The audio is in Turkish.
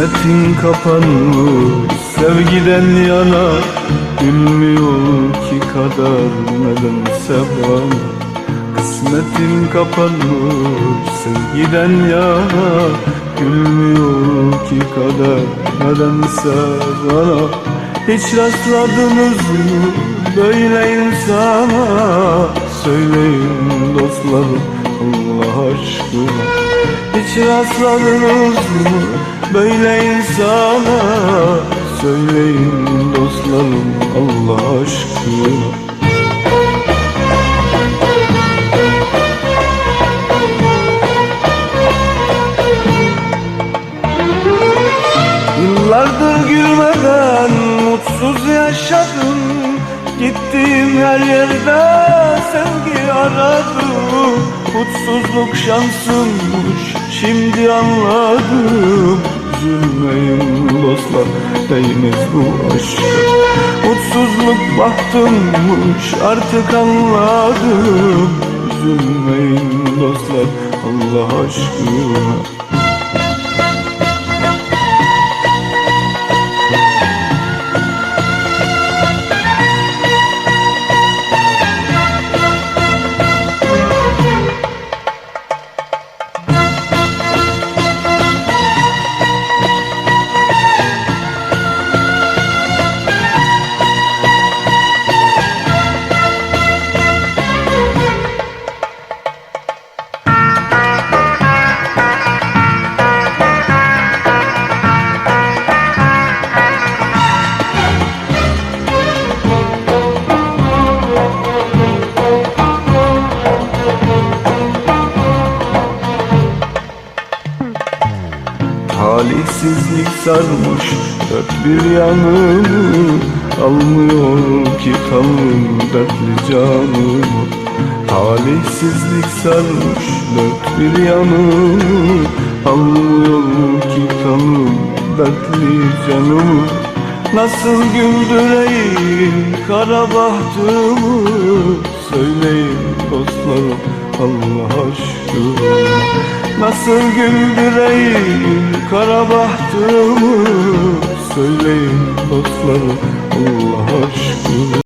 Kısmetin kapanmış sevgiden yana Gülmüyor ki kader nedense bana. Kısmetin kapanmış sevgiden yana Gülmüyor ki kader nedense bana. Hiç rastladınız mı böyle insana. Söyleyin dostlarım Allah aşkına Hiç rastladınız mı böyle insana. Söyleyin dostlarım Allah aşkına. Yıllardır gülmeden mutsuz yaşadım Gittiğim her yerde sevgi aradım Mutsuzluk şansımmış şimdi anladım. Üzülmeyin dostlar değiniz bu aşka Mutsuzluk bahtımmış artık anladım. Üzülmeyin dostlar Allah aşkına Talihsizlik sarmış dört bir yanımı Almıyor ki kanım dertli canımı Talihsizlik sarmış dört bir yanımı Almıyor ki kanım dertli canımı Nasıl güldüreyim kara bahtımı Söyleyin dostlarım Allah aşkına. Nasıl güldüreyim kara bahtımı Söyleyin dostlarım Allah aşkına